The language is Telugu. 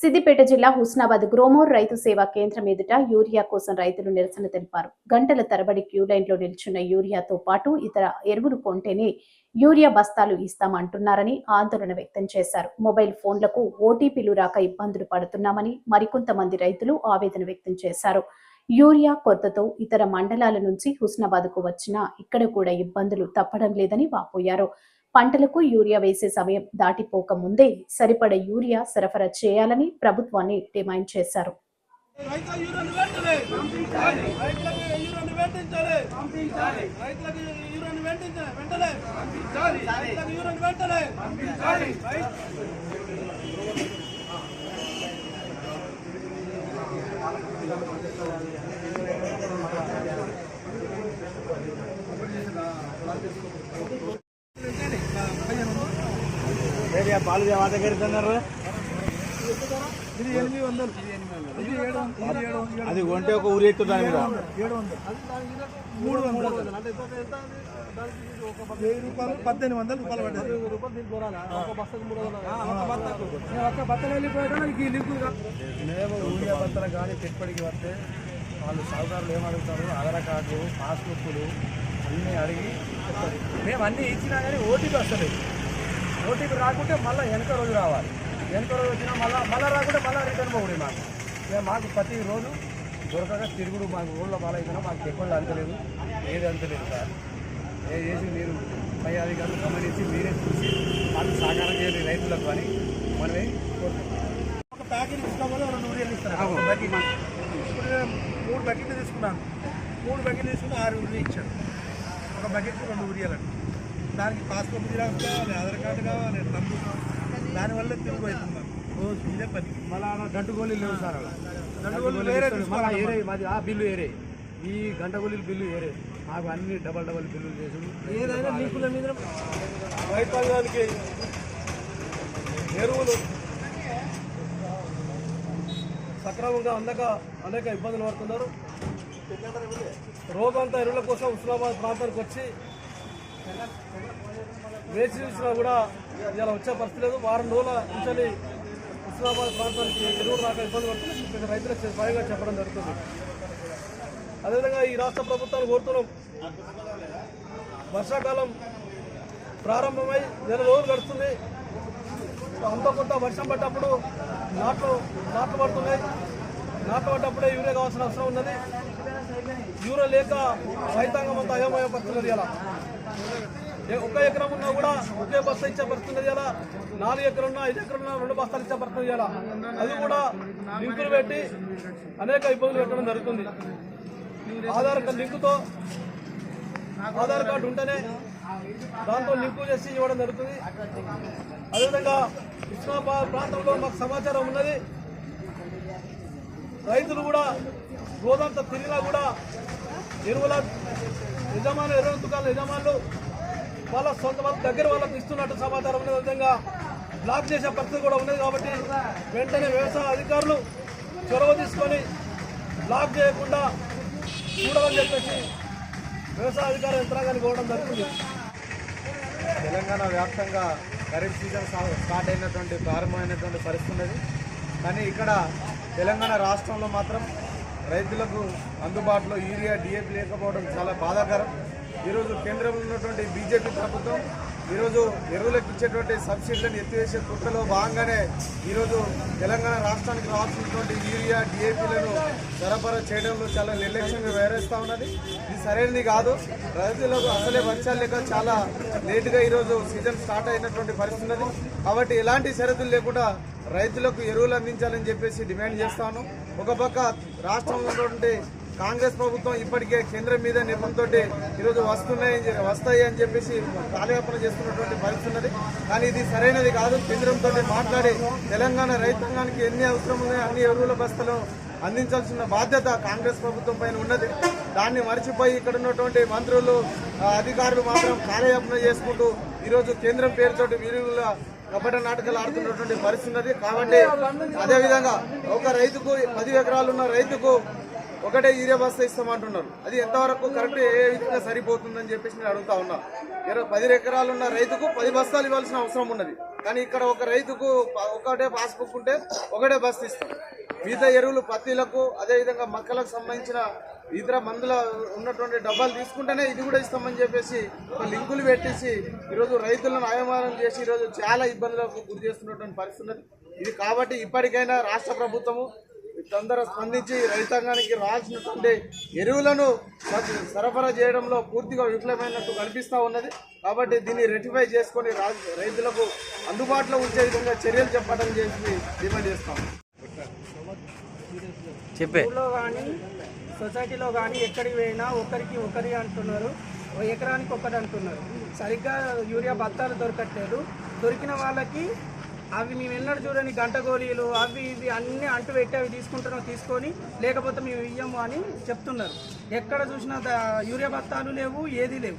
సిద్దిపేట జిల్లా హుస్నాబాద్ గ్రోమోర్ రైతు సేవా కేంద్రం ఎదుట యూరియా కోసం రైతులు నిరసన తెలిపారు. గంటల తరబడి క్యూ లైన్లో నిల్చున్న యూరియాతో పాటు ఇతర ఎరువులు కొంటేనే యూరియా బస్తాలు ఇస్తామంటున్నారని ఆందోళన వ్యక్తం చేశారు. మొబైల్ ఫోన్లకు ఓటీపీలు రాక ఇబ్బందులు పడుతున్నామని మరికొంతమంది రైతులు ఆవేదన వ్యక్తం చేశారు. యూరియా కొరతతో ఇతర మండలాల నుంచి హుస్నాబాద్కు వచ్చినా ఇక్కడ కూడా ఇబ్బందులు తప్పడం లేదని వాపోయారు. పంటలకు యూరియా వేసే సమయం దాటిపోక ముందే సరిపడ యూరియా సరఫరా చేయాలని ప్రభుత్వాన్ని డిమాండ్ చేశారు. వెంటనే పంపించాలి పాలు వాత కడుతున్నారు ఇది ఇది అది ఒంటే ఒక ఊరి ఎత్తు దాని మీద. వందలు మూడు వందలు వెయ్యి రూపాయలు పద్దెనిమిది వందల రూపాయలు పడ్డాయి ఒక్క బత్తలు మేము ఊరియా బత్తలు కానీ పెట్టుబడికి వస్తే వాళ్ళు సహకారులు ఏమడుగుతారు ఆధార్ కార్డు పాస్బుక్లు అన్నీ అడిగి మేము అన్నీ ఇచ్చినా కానీ ఓటీపీ వస్తలేదు. ఓటీపీ రాకుంటే మళ్ళీ వెనక రోజు రావాలి. వెనక రోజు వచ్చినా మళ్ళీ మళ్ళీ రాకుంటే మళ్ళీ రిటర్న్ పోకూడదు మాకు. మాకు ప్రతి రోజు దొరకక తిరుగుడు మాకు ఊళ్ళో పాలైతున్నా మాకు ఎక్కువ అంతలేదు. ఏది అంతలేదు సార్. ఏ చేసి మీరు పై అధికారులు గమనించి మీరే చూసి మాకు సహకారం చేయాలి రైతులకు అని మనమే ఒక ప్యాకెట్ తీసుకోవాలి రెండు ఊరియలు ఇస్తారు. బకెట్ ఇప్పుడు మూడు బకెట్లు తీసుకున్నాను. మూడు బకెట్లు తీసుకుని ఆరు ఊరియలు ఇచ్చాను ఒక బకెట్ రెండు ఊరియాలు దానికి పాస్పోర్ట్ జిరాక్స్ కావాలి ఆధార్ కార్డు కావాలి డబ్బు దానివల్ల తిరుగు రోజు ఇదే పని. మళ్ళా లేవు సార్ వేరే మళ్ళీ. ఏరే మాది ఆ బిల్లు ఏరే ఈ గంట గోళీలు బిల్లు ఏరే మాకు అన్ని డబల్ డబల్ బిల్లులు చేసుడు. ఏదైనా లింకుల మీద రైతాంగానికి ఎరువులు సక్రమంగా అందక అనేక ఇబ్బందులు పడుతున్నారు. రోగంత ఎరువుల కోసం ఉస్మానాబాద్ ప్రాంతానికి వచ్చి వేచి చూసినా కూడా ఇలా వచ్చే పరిస్థితి లేదు. వారం రోజుల నుంచి ఉస్మానాబాద్ ప్రాంతానికి ఎరువులు రాక ఇబ్బంది పడుతుంది రైతులు రైతులకు స్వయంగా చెప్పడం జరుగుతుంది. అదేవిధంగా ఈ రాష్ట్ర ప్రభుత్వాలు కోరుతున్నాం వర్షాకాలం ప్రారంభమై నెల రోజులు గడుస్తుంది. అంత కొంత వర్షం పడ్డప్పుడు నాట్లు నాట్లు పడుతున్నాయి. నాట్లు పడ్డప్పుడే యూరియా కావాల్సిన అవసరం ఉన్నది. యూరియా లేక రైతాంగం అంతా అయోమయ పడుతున్నది ఇలా ఒక ఎకరం ఉన్నా కూడా ఒకే బస్తా ఇచ్చే పరిస్థితి ఇలా నాలుగు ఎకరం ఐదు ఎకరం రెండు బస్తాలు ఇచ్చే పరిస్థితి ఇలా అది కూడా లింకులు పెట్టి అనేక ఇబ్బందులు పెట్టడం జరుగుతుంది. ఆధార్ కార్డు లింకుతో ఆధార్ కార్డు ఉంటేనే దాంతో లింకు చేసి ఇవ్వడం జరుగుతుంది. అదేవిధంగా ఇస్లామాబాద్ ప్రాంతంలో మాకు సమాచారం ఉన్నది. రైతులు కూడా గోదాంత తిరిగినా కూడా ఎరువుల యజమానులు ఎరువుల దుకాణాల యజమానులు వాళ్ళ సొంత వాళ్ళ దగ్గర వాళ్ళకి ఇస్తున్నట్టు సమాచారం అనే విధంగా బ్లాక్ చేసే పరిస్థితి కూడా ఉన్నది కాబట్టి వెంటనే వ్యవసాయ అధికారులు చొరవ తీసుకొని బ్లాక్ చేయకుండా చూడాలని చెప్పేసి వ్యవసాయ అధికార యంత్రాంగాన్ని కోవడం జరుగుతుంది. తెలంగాణ వ్యాప్తంగా ఖరీఫ్ సీజన్ స్టార్ట్ అయినటువంటి ప్రారంభమైనటువంటి పరిస్థితి ఉన్నది. కానీ ఇక్కడ తెలంగాణ రాష్ట్రంలో మాత్రం రైతులకు అందుబాటులో యూరియా డిఏపి లేకపోవడం చాలా బాధాకరం. ఈరోజు కేంద్రంలో ఉన్నటువంటి బీజేపీ ప్రభుత్వం ఈరోజు ఎరువులకు ఇచ్చేటువంటి సబ్సిడీలను ఎత్తివేసే కుట్రలో భాగంగానే ఈరోజు తెలంగాణ రాష్ట్రానికి రావాల్సినటువంటి యూరియా డిఏపీలను సరఫరా చేయడంలో చాలా నిర్లక్ష్యంగా వ్యవహరిస్తూ ఉన్నది. ఇది సరైనది కాదు. రైతులకు అసలే వర్షాలు లేక చాలా లేటుగా ఈరోజు సీజన్ స్టార్ట్ అయినటువంటి పరిస్థితి ఉన్నది. కాబట్టి ఎలాంటి షరతులు లేకుండా రైతులకు ఎరువులు అందించాలని చెప్పేసి డిమాండ్ చేస్తాను ఒక పక్క రాష్ట్రంలో ఉన్నటువంటి కాంగ్రెస్ ప్రభుత్వం ఇప్పటికే కేంద్రం మీద నెపంతో ఈరోజు వస్తున్నాయని వస్తాయి అని చెప్పేసి కాలయాపన చేస్తున్నటువంటి పరిస్థితి ఉన్నది. కానీ ఇది సరైనది కాదు. కేంద్రంతో మాట్లాడి తెలంగాణ రైతాంగానికి ఎన్ని అవసరం ఉన్నాయో అన్ని ఎరువుల బస్తలు అందించాల్సిన బాధ్యత కాంగ్రెస్ ప్రభుత్వం పైన ఉన్నది. దాన్ని మర్చిపోయి ఇక్కడ ఉన్నటువంటి మంత్రులు అధికారులు మాత్రం కాలయాపన చేసుకుంటూ ఈరోజు కేంద్రం పేరుతోటి వీరుల కపట నాటకాలు ఆడుతున్నటువంటి పరిస్థితి ఉన్నది. కాబట్టి అదేవిధంగా ఒక రైతుకు పది ఎకరాలు ఉన్న రైతుకు ఒకటే యూరియా బస్తా ఇస్తామంటున్నారు. అది ఎంతవరకు కరెక్ట్ ఏ విధంగా సరిపోతుందని చెప్పేసి నేను అడుగుతా ఉన్నా. ఇరవై పది ఎకరాలు ఉన్న రైతుకు పది బస్తాలు ఇవ్వాల్సిన అవసరం ఉన్నది. కానీ ఇక్కడ ఒక రైతుకు ఒకటే పాస్బుక్ ఉంటే ఒకటే బస్తా ఇస్తాం. మిగతా ఎరువులు పత్తిలకు అదేవిధంగా మొక్కలకు సంబంధించిన ఇతర మందుల ఉన్నటువంటి డబ్బాలు తీసుకుంటేనే ఇది కూడా ఇస్తామని చెప్పేసి ఒక లింకులు పెట్టేసి ఈరోజు రైతులను అయమానం చేసి ఈరోజు చాలా ఇబ్బందులకు గురి చేస్తున్నటువంటి పరిస్థితి ఇది కాబట్టి ఇప్పటికైనా రాష్ట్ర ప్రభుత్వము తొందర స్పందించి రైతాంగానికి రావాల్సినటువంటి ఎరువులను సరఫరా చేయడంలో పూర్తిగా విఫలమైనట్టు కనిపిస్తూ ఉన్నది. కాబట్టి దీన్ని రెటిఫై చేసుకొని రా- రైతులకు అందుబాటులో ఉంచే విధంగా చర్యలు చెప్పడం చేసి డిమాండ్ చేస్తాం. చెప్పే. ఊళ్ళో కానీ సొసైటీలో కానీ ఎక్కడికి పోయినా ఒకరికి ఒకరి అంటున్నారు ఎకరానికి ఒకటి అంటున్నారు. సరిగ్గా యూరియా బత్తాలు దొరకట్లేదు. దొరికిన వాళ్ళకి అవి మేము ఎన్నడూ చూడని గంట గోళీలు అవి ఇవి అన్నీ అంటు పెట్టి అవి తీసుకుంటున్నాం తీసుకొని లేకపోతే మేము ఇయ్యము అని చెప్తున్నారు. ఎక్కడ చూసినా యూరియా బత్తాలు లేవు ఏది లేవు.